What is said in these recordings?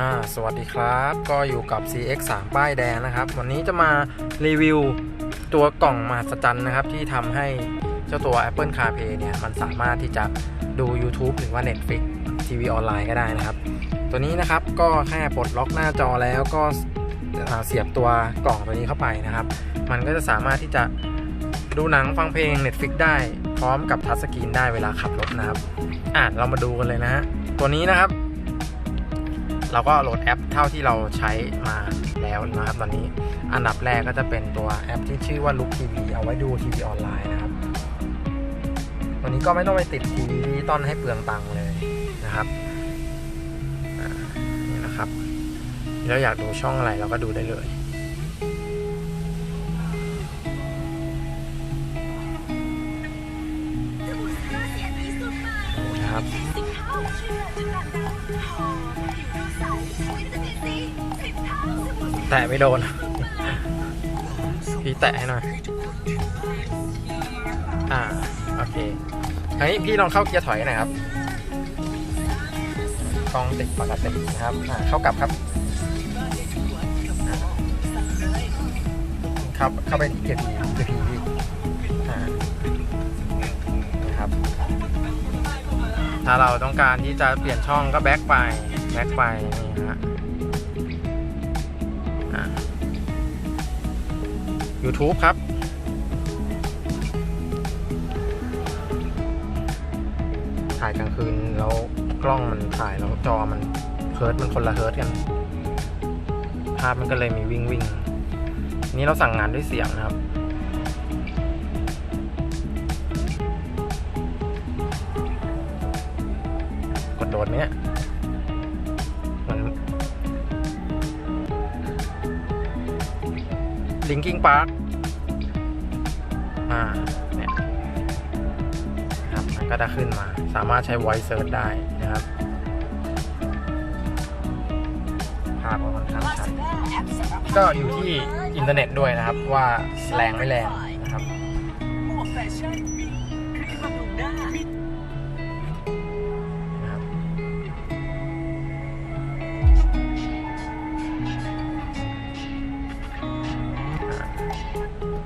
อ่าสวัสดีครับก็อยู่กับ CX 3 ป้ายแดงนะครับ วันนี้จะมารีวิวตัวกล่องมหัศจรรย์นะครับ ที่ทำให้เจ้าตัว Apple CarPlay เนี่ย มันสามารถที่จะดู YouTube หรือว่า Netflix ทีวีออนไลน์ก็ได้นะครับ ตัวนี้นะครับก็แค่ปลดล็อกหน้าจอแล้วก็เสียบตัวกล่องตัวนี้เข้าไปนะครับ มันก็จะสามารถที่จะดูหนังฟังเพลง Netflix ได้พร้อมกับทัชสกรีนได้เวลาขับรถนะครับ อะเรามาดูกันเลยนะฮะตัวนี้นะครับ เราก็โหลดแอปเท่าที่เราใช้มาแล้วนะครับตอนนี้อันดับแรกก็จะเป็นตัวแอปที่ชื่อว่า Look TV เอาไว้ดูทีวีออนไลน์นะครับตัวนี้ก็ไม่ต้องไปติดทีวีต้อนให้เปลืองตังค์เลยนะครับอ่านี่นะครับแล้วอยากดูช่องอะไรเราก็ดูได้เลยนี่นะครับ แตะไม่โดน พี่แตะให้หน่อย อ่า โอเคอันนี้พี่ลองเข้าเกียร์ถอยหน่อยครับกล้องติดปกตินะครับ อ่า เข้ากลับครับอ่าเข้าเข้าไปเกียร์พีเกียร์พีพี่อ่านะครับ ถ้าเราต้องการที่จะเปลี่ยนช่องก็แบ็กไป แบ็กไปนี่ฮะอ่า YouTube ครับ ถ่ายกลางคืนแล้วกล้องมันถ่ายแล้วจอมันเฮิร์ตมันคนละเฮิร์ตกัน ภาพมันก็เลยมีวิ่งวิ่งนี่เราสั่งงานด้วยเสียงนะครับกดโดดไหมเนี่ย ลิงกิ้งพาร์คอ่าเนี่ยครับมันก็จะขึ้นมา สามารถใช้ voice search ได้นะครับภาพก็ค่อนข้างชัดก็อยู่ที่อินเทอร์เน็ตด้วยนะครับว่าแรงไม่แรง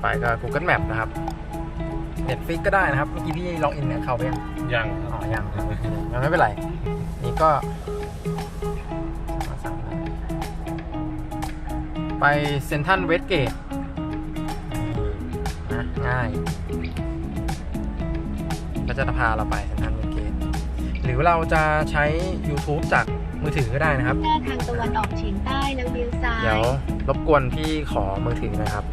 ไปก็ Google Map นะครับ Netflix ก็ได้นะครับ เมื่อกี้พี่ล็อกอินเนี่ยเข้าไปยังยังอ๋อยังครับยังไม่เป็นไร นี่ก็มาสั่งเลยไปเซนทันเวสเกตนะง่าย ก็จะพาเราไปเซนทันเวสเกตหรือเราจะใช้ YouTube จากมือถือก็ได้นะครับหน้าทางตะวันออกเฉียงใต้แล้วเลี้ยวซ้าย เดี๋ยวรบกวนพี่ขอมือถือหนะครับ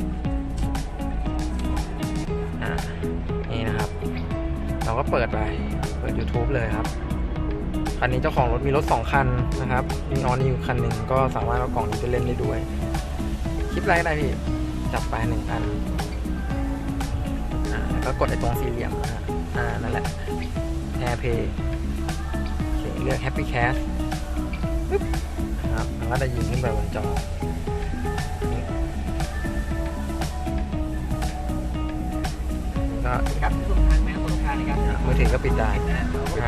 เราก็เปิดไป เปิด YouTube เลยครับ คันนี้เจ้าของรถมีรถ 2 คันนะครับ มีออนิวคันหนึ่งก็สามารถเอากล่องนี้ไปเล่นได้ด้วย คลิปอะไรก็ได้พี่ จับไปหนึ่งอันอ่าแล้วก็กดไอ้ตรงสี่เหลี่ยมนะฮะอ่า นั่นแหละ AirPlay โอเคเลือก Happy Cast ปึ๊บครับมันก็จะยิงขึ้นไปบนจอก็ครับ ม้ทุกทางนะครับมือถือก็ปิดได้ง่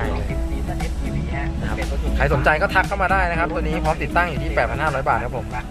ายเลยสีสันเอสทีวีฮะนะครับใครสนใจก็ทักเข้ามาได้นะครับ ตัวนี้พร้อมติดตั้งอยู่ที่ 8,500 บาทครับผมครับ